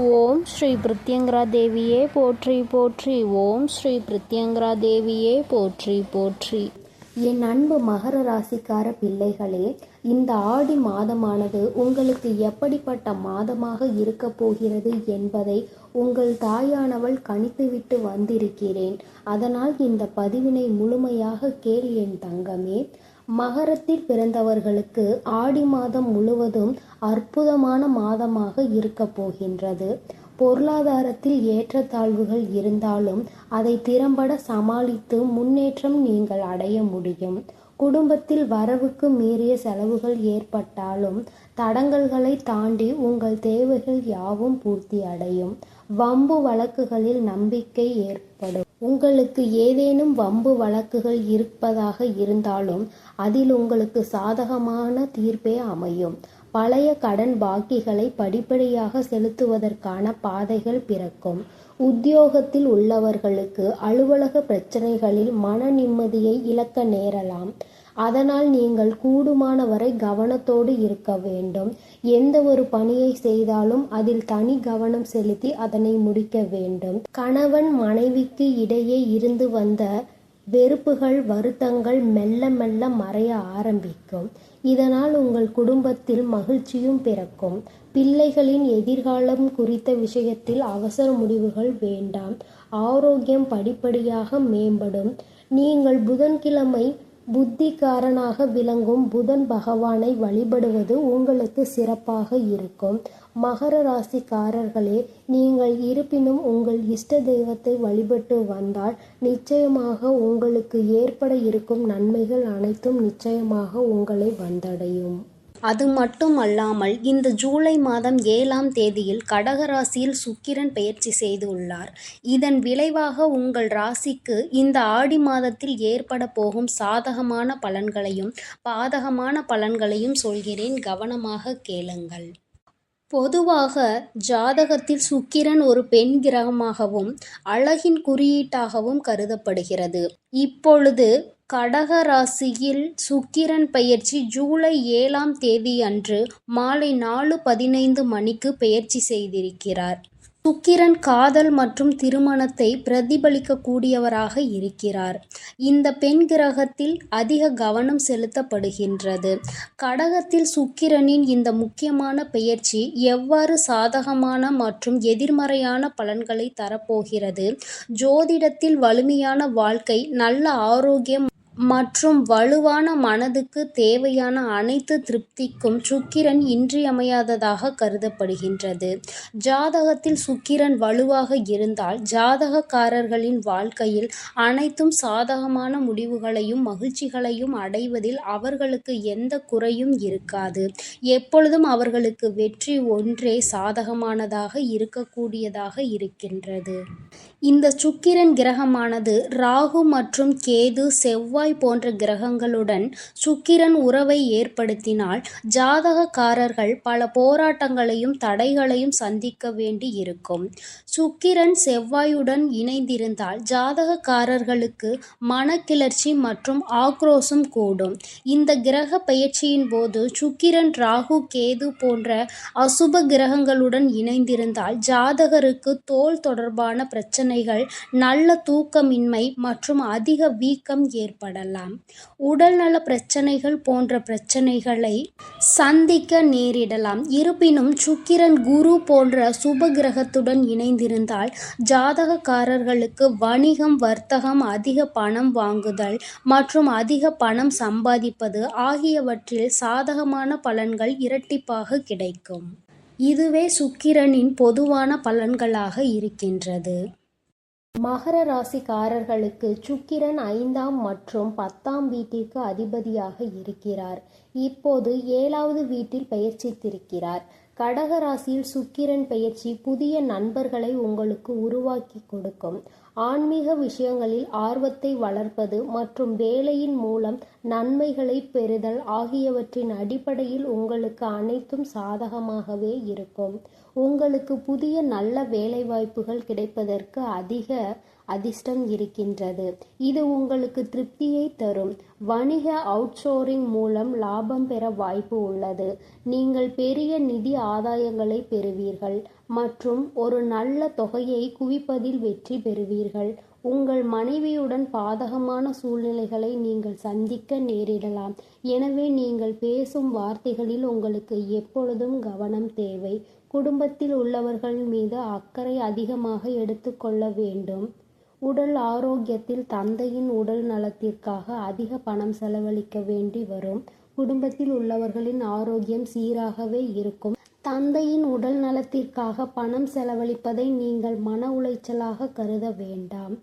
ஓம் ஸ்ரீ பிருத்யங்கரா தேவியே போற்றி போற்றி. ஓம் ஸ்ரீ பிருத்யங்கரா தேவியே போற்றி போற்றி. என் அன்பு மகர ராசிக்கார பிள்ளைகளே இந்த ஆடி மாதமானது உங்களுக்கு எப்படிப்பட்ட மாதமாக இருக்கப் போகிறது என்பதை உங்கள் தாயானவள் கணித்துவிட்டு வந்திருக்கிறேன். அதனால் இந்த பதிவினை முழுமையாக கேள் என் தங்கமே. மகரத்தில் பிறந்தவர்களுக்கு ஆடி மாதம் முழுவதும் அற்புதமான மாதமாக இருக்கப் போகின்றது. பொருளாதாரத்தில் ஏற்றத்தாழ்வுகள் இருந்தாலும் அதை திறம்பட சமாளித்து முன்னேற்றம் நீங்கள் அடைய முடியும். குடும்பத்தில் வரவுக்கு மீறிய செலவுகள் ஏற்பட்டாலும் தடங்கல்களை தாண்டி உங்கள் தேவைகள் யாவும் பூர்த்தி அடையும். வம்பு வழக்குகளில் நம்பிக்கை ஏற்படும். உங்களுக்கு ஏதேனும் வம்பு வழக்குகள் இருப்பதாக இருந்தாலும் அதில் உங்களுக்கு சாதகமான தீர்ப்பே அமையும். பழைய கடன் பாக்கிகளை படிப்படியாக செலுத்துவதற்கான பாதைகள் பிறக்கும். உத்தியோகத்தில் உள்ளவர்களுக்கு அலுவலக பிரச்சனைகளில் மன நிம்மதியை இழக்க நேரலாம். அதனால் நீங்கள் கூடுமானவரை கவனத்தோடு இருக்க வேண்டும். எந்த ஒரு பணியை செய்தாலும் அதில் தனி கவனம் செலுத்தி அதனை முடிக்க வேண்டும். கணவன் மனைவிக்கு இடையே இருந்து வந்த வெறுப்புகள் வருத்தங்கள் மெல்ல மெல்ல மறைய ஆரம்பிக்கும். இதனால் உங்கள் குடும்பத்தில் மகிழ்ச்சியும் பிறக்கும். பிள்ளைகளின் எதிர்காலம் குறித்த விஷயத்தில் அவசர முடிவுகள் வேண்டாம். ஆரோக்கியம் படிப்படியாக மேம்படும். நீங்கள் புதன்கிழமை புத்திகாரனாக விளங்கும் புதன் பகவானை வழிபடுவது உங்களுக்கு சிறப்பாக இருக்கும். மகர ராசிக்காரர்களே நீங்கள் இருப்பினும் உங்கள் இஷ்ட தெய்வத்தை வழிபட்டு வந்தால் நிச்சயமாக உங்களுக்கு ஏற்பட இருக்கும் நன்மைகள் அனைத்தும் நிச்சயமாக உங்களை வந்தடையும். அது மட்டும் அல்லாமல் இந்த ஜூலை மாதம் ஏழாம் தேதியில் கடக ராசியில் சுக்கிரன் பெயர்ச்சி செய்து உள்ளார். இதன் விளைவாக உங்கள் ராசிக்கு இந்த ஆடி மாதத்தில் ஏற்பட போகும் சாதகமான பலன்களையும் பாதகமான பலன்களையும் சொல்கிறேன். கவனமாக கேளுங்கள். பொதுவாக ஜாதகத்தில் சுக்கிரன் ஒரு பெண் கிரகமாகவும் அழகின் குறியீட்டாகவும் கருதப்படுகிறது. இப்பொழுது கடக ராசியில் சுக்கிரன் பெயர்ச்சி ஜூலை ஏழாம் தேதி அன்று மாலை நாலு பதினைந்து மணிக்கு பெயர்ச்சி செய்திருக்கிறார். சுக்கிரன் காதல் மற்றும் திருமணத்தை பிரதிபலிக்கக்கூடியவராக இருக்கிறார். இந்த பெண் கிரகத்தில் அதிக கவனம் செலுத்தப்படுகின்றது. கடகத்தில் சுக்கிரனின் இந்த முக்கியமான பெயர்ச்சி எவ்வாறு சாதகமான மற்றும் எதிர்மறையான பலன்களை தரப்போகிறது? ஜோதிடத்தில் வலிமையான வாழ்க்கை நல்ல ஆரோக்கியம் மற்றும் வலுவான மனதுக்கு தேவையான அனைத்து திருப்திக்கும் சுக்கிரன் இன்றியமையாததாக கருதப்படுகின்றது. ஜாதகத்தில் சுக்கிரன் வலுவாக இருந்தால் ஜாதகக்காரர்களின் வாழ்க்கையில் அனைத்தும் சாதகமான முடிவுகளையும் மகிழ்ச்சிகளையும் அடைவதில் அவர்களுக்கு எந்த குறையும் இருக்காது. எப்பொழுதும் அவர்களுக்கு வெற்றி ஒன்றே சாதகமானதாக இருக்கக்கூடியதாக இருக்கின்றது. இந்த சுக்கிரன் கிரகமானது ராகு மற்றும் கேது செவ்வாய் போன்ற கிரகங்களுடன் சுக்கிரன் உறவை ஏற்படுத்தினால் ஜாதகக்காரர்கள் பல போராட்டங்களையும் தடைகளையும் சந்திக்க வேண்டி இருக்கும் சுக்கிரன் செவ்வாயுடன் இணைந்திருந்தால் ஜாதகக்காரர்களுக்கு மனக்கிளர்ச்சி மற்றும் ஆக்ரோஷம் கூடும். இந்த கிரக பயிற்சியின் போது சுக்கிரன் ராகு கேது போன்ற அசுப கிரகங்களுடன் இணைந்திருந்தால் ஜாதகருக்கு தோல் தொடர்பான பிரச்சனைகள் நல்ல தூக்கமின்மை மற்றும் அதிக வீக்கம் ஏற்படும். ஏற்படலாம் உடல்நல பிரச்சனைகள் போன்ற பிரச்சனைகளை சந்திக்க நேரிடலாம். இருப்பினும் சுக்கிரன் குரு போன்ற சுப கிரகத்துடன் இணைந்திருந்தால் ஜாதகக்காரர்களுக்கு வணிகம் வர்த்தகம் அதிக பணம் வாங்குதல் மற்றும் அதிக பணம் சம்பாதிப்பது ஆகியவற்றில் சாதகமான பலன்கள் இரட்டிப்பாக கிடைக்கும். இதுவே சுக்கிரனின் பொதுவான பலன்களாக இருக்கின்றது. மகர ராசிக்காரர்களுக்கு சுக்கிரன் ஐந்தாம் மற்றும் பத்தாம் வீட்டிற்கு அதிபதியாக இருக்கிறார். இப்போது ஏழாவது வீட்டில் பயிற்சித்திருக்கிறார். கடக ராசியில் சுக்கிரன் பெயர்ச்சி புதிய நண்பர்களை உங்களுக்கு உருவாக்கி கொடுக்கும். ஆன்மீக விஷயங்களில் ஆர்வத்தை வளர்ப்பது மற்றும் வேலையின் மூலம் நன்மைகளை பெறுதல் ஆகியவற்றின் அடிப்படையில் உங்களுக்கு அனைத்தும் சாதகமாகவே இருக்கும். உங்களுக்கு புதிய நல்ல வேலைவாய்ப்புகள் கிடைப்பதற்கு அதிக அதிர்ஷ்டம் இருக்கின்றது. இது உங்களுக்கு திருப்தியை தரும். வணிக அவுட்சோரிங் மூலம் லாபம் பெற வாய்ப்பு உள்ளது. நீங்கள் பெரிய நிதி ஆதாயங்களை பெறுவீர்கள் மற்றும் ஒரு நல்ல தொகையை குவிப்பதில் வெற்றி பெறுவீர்கள். உங்கள் மனைவியுடன் பாதகமான சூழ்நிலைகளை நீங்கள் சந்திக்க நேரிடலாம். எனவே நீங்கள் பேசும் வார்த்தைகளில் உங்களுக்கு எப்பொழுதும் கவனம் தேவை. குடும்பத்தில் உள்ளவர்கள் மீது அக்கறை அதிகமாக எடுத்துக்கொள்ள வேண்டும். உடல் ஆரோக்கியத்தில் தந்தையின் உடல் நலத்திற்காக அதிக பணம் செலவழிக்க வேண்டி வரும். குடும்பத்தில் உள்ளவர்களின் ஆரோக்கியம் சீராகவே இருக்கும். தந்தையின் உடல் நலத்திற்காக பணம் செலவழிப்பதை நீங்கள் மன உளைச்சலாக கருத வேண்டாம்.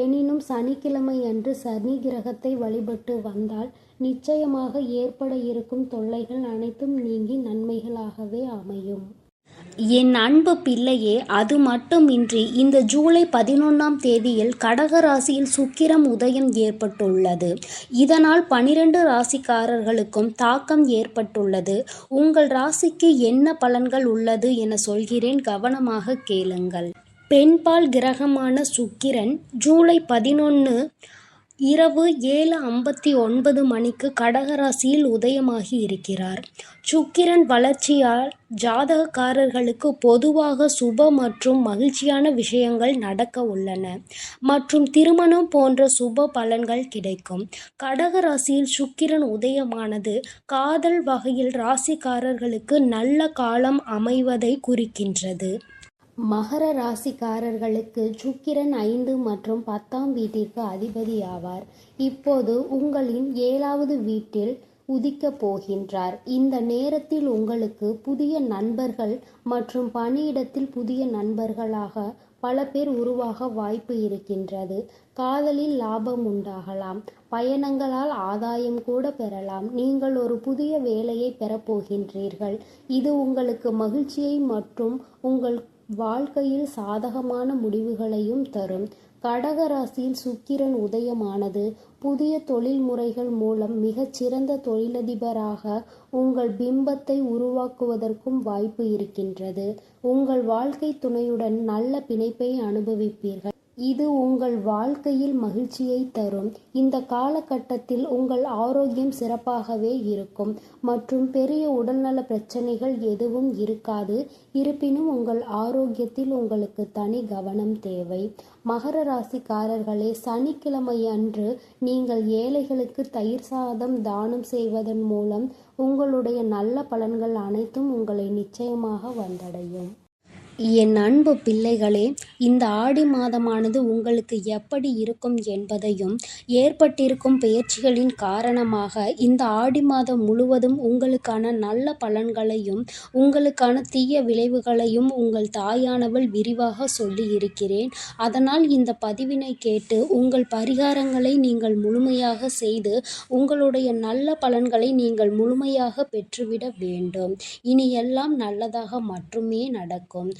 எனினும் சனிக்கிழமை அன்று சனி கிரகத்தை வழிபட்டு வந்தால் நிச்சயமாக ஏற்பட இருக்கும் தொல்லைகள் அனைத்தும் நீங்கி நன்மைகளாகவே அமையும். என் அன்பு பிள்ளையே அது மட்டுமின்றி இந்த ஜூலை பதினொன்றாம் தேதியில் கடக ராசியில் சுக்கிரம் உதயம் ஏற்பட்டுள்ளது. இதனால் பனிரெண்டு ராசிக்காரர்களுக்கும் தாக்கம் ஏற்பட்டுள்ளது. உங்கள் ராசிக்கு என்ன பலன்கள் உள்ளது என சொல்கிறேன் கவனமாக கேளுங்கள். பெண்பால் கிரகமான சுக்கிரன் ஜூலை பதினொன்று இரவு ஏழு ஐம்பத்தி ஒன்பது மணிக்கு கடகராசியில் உதயமாகி இருக்கிறார். சுக்கிரன் வளர்ச்சியால் ஜாதகக்காரர்களுக்கு பொதுவாக சுப மற்றும் மகிழ்ச்சியான விஷயங்கள் நடக்க உள்ளன. மற்றும் திருமணம் போன்ற சுப பலன்கள் கிடைக்கும். கடகராசியில் சுக்கிரன் உதயமானது காதல் வகையில் ராசிக்காரர்களுக்கு நல்ல காலம் அமைவதை குறிக்கின்றது. மகர ராசிக்காரர்களுக்கு சுக்கிரன் ஐந்து மற்றும் பத்தாம் வீட்டிற்கு அதிபதி ஆவார். இப்போது உங்களின் ஏழாவது வீட்டில் உதிக்கப் போகின்றார். இந்த நேரத்தில் உங்களுக்கு புதிய நண்பர்கள் மற்றும் பணியிடத்தில் புதிய நண்பர்களாக பல பேர் உருவாக வாய்ப்பு இருக்கின்றது. காதலில் லாபம் உண்டாகலாம். பயணங்களால் ஆதாயம் கூட பெறலாம். நீங்கள் ஒரு புதிய வேலையை பெறப்போகின்றீர்கள் இது உங்களுக்கு மகிழ்ச்சியை மற்றும் உங்கள் வாழ்க்கையில் சாதகமான முடிவுகளையும் தரும். கடகராசியில் சுக்கிரன் உதயமானது. புதிய தொழில் முறைகள் மூலம் மிகச்சிறந்த தொழிலதிபராக உங்கள் பிம்பத்தை உருவாக்குவதற்கும் வாய்ப்பு இருக்கின்றது. உங்கள் வாழ்க்கை துணையுடன் நல்ல பிணைப்பை அனுபவிப்பீர்கள். இது உங்கள் வாழ்க்கையில் மகிழ்ச்சியை தரும். இந்த காலகட்டத்தில் உங்கள் ஆரோக்கியம் சிறப்பாகவே இருக்கும். மற்றும் பெரிய உடல்நல பிரச்சனைகள் எதுவும் இருக்காது. இருப்பினும் உங்கள் ஆரோக்கியத்தில் உங்களுக்கு தனி கவனம் தேவை. மகர ராசிக்காரர்களே சனிக்கிழமை அன்று நீங்கள் ஏழைகளுக்கு தயிர் சாதம் தானம் செய்வதன் மூலம் உங்களுடைய நல்ல பலன்கள் அனைத்தும் உங்களை நிச்சயமாக வந்தடையும். என் அன்பு பிள்ளைகளே இந்த ஆடி மாதமானது உங்களுக்கு எப்படி இருக்கும் என்பதையும் ஏற்பட்டிருக்கும் பெயர்ச்சிகளின் காரணமாக இந்த ஆடி மாதம் முழுவதும் உங்களுக்கான நல்ல பலன்களையும் உங்களுக்கான தீய விளைவுகளையும் உங்கள் தாயானவள் விரிவாக சொல்லி இருக்கிறேன் அதனால் இந்த பதிவினை கேட்டு உங்கள் பரிகாரங்களை நீங்கள் முழுமையாக செய்து உங்களுடைய நல்ல பலன்களை நீங்கள் முழுமையாக பெற்றுவிட வேண்டும். இனி எல்லாம் நல்லதாக மட்டுமே நடக்கும்.